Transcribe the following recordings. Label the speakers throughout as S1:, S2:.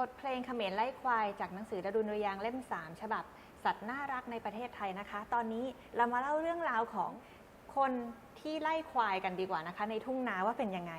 S1: บทเพลงเขมรไล่ควายจากหนังสือดารุณยางเล่ม 3 ฉบับ สัตว์น่ารักในประเทศไทยนะคะ ตอนนี้เรามาเล่าเรื่องราวของคนที่ไล่ควายกันดีกว่านะคะ ในทุ่งนาว่าเป็นยังไง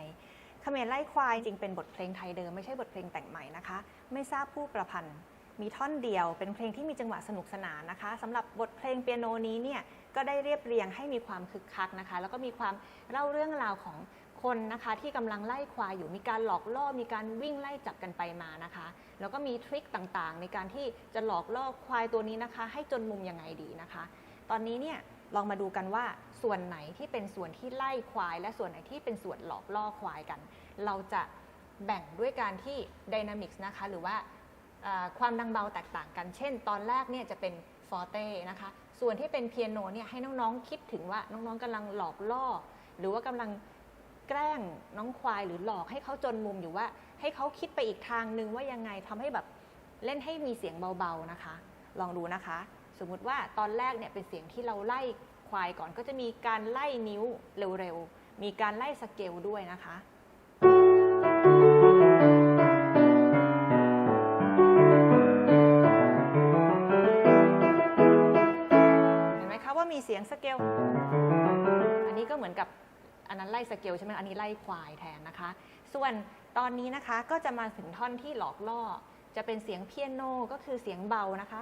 S1: เขมรไล่ควายจริงเป็นบทเพลงไทยเดิมไม่ใช่บทเพลงแต่งใหม่นะคะ ไม่ทราบผู้ประพันธ์มีท่อนเดียวเป็นเพลงที่มีจังหวะสนุกสนานนะคะสำหรับบทเพลงเปียโนนี้เนี่ยก็ได้เรียบเรียงให้มีความคึกคักนะคะ แล้วก็มีความเล่าเรื่องราวของ คนนะคะที่กำลังไล่ควายอยู่มีการหลอกล่อมีการวิ่งไล่จับกันไปมานะคะ แล้วก็มีทริคต่างๆ ในการที่จะหลอกล่อควายตัวนี้นะคะ ให้จนมุมยังไงดีนะคะ ตอนนี้เนี่ยลองมาดูกันว่าส่วนไหนที่เป็นส่วนที่ไล่ควาย และส่วนไหนที่เป็นส่วนหลอกล่อควายกัน เราจะแบ่งด้วยการที่ดินามิกส์นะคะหรือว่าความดังเบาแตกต่างกัน เช่น ตอนแรกเนี่ยจะเป็นฟอร์เต้นะคะ ส่วนที่เป็นเปียโนเนี่ยให้น้องๆคิดถึงว่าน้องๆกำลังหลอกล่อ หรือว่ากำลัง แกล้งน้องควายหรือหลอกให้เขาจนมุมอยู่ว่า ให้เขาคิดไปอีกทางนึงว่ายังไงทำให้แบบเล่นให้มีเสียงเบาๆนะคะ ลองดูนะคะ สมมุติว่าตอนแรกเนี่ยเป็นเสียงที่เราไล่ควายก่อนก็จะมีการไล่นิ้วเร็วๆ มีการไล่สเกลด้วยนะคะเห็นไหมคะว่ามีเสียงสเกล อันนี้ก็เหมือนกับ อันนั้นไล่สเกลใช่ไหมอันนี้ไล่ควายแทนนะคะ ส่วนตอนนี้นะคะก็จะมาถึงท่อนที่หลอกล่อ จะเป็นเสียงเปียโนก็คือเสียงเบานะคะ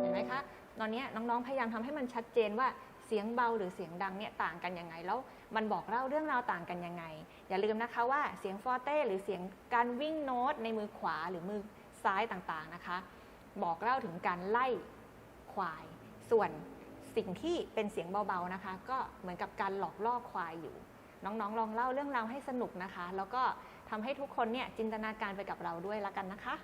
S1: เห็นไหมคะ ตอนนี้น้องๆพยายามทำให้มันชัดเจนว่าเสียงเบาหรือเสียงดังเนี่ยต่างกันยังไงแล้วมันบอกเล่าเรื่องราวต่างกันยังไง อย่าลืมนะคะว่าเสียงฟอร์เต้หรือเสียงการวิ่งโน้ตในมือขวาหรือมือซ้ายต่างๆนะคะ บอกเล่าถึงการไล่ควาย ส่วน สิ่งที่เป็นเสียงเบาๆนะคะ ก็เหมือนกับการหลอกล่อควายอยู่ น้องๆ ลองเล่าเรื่องราวให้สนุกนะคะ แล้วก็ทำให้ทุกคนเนี่ยจินตนาการไปกับเราด้วยละกันนะคะ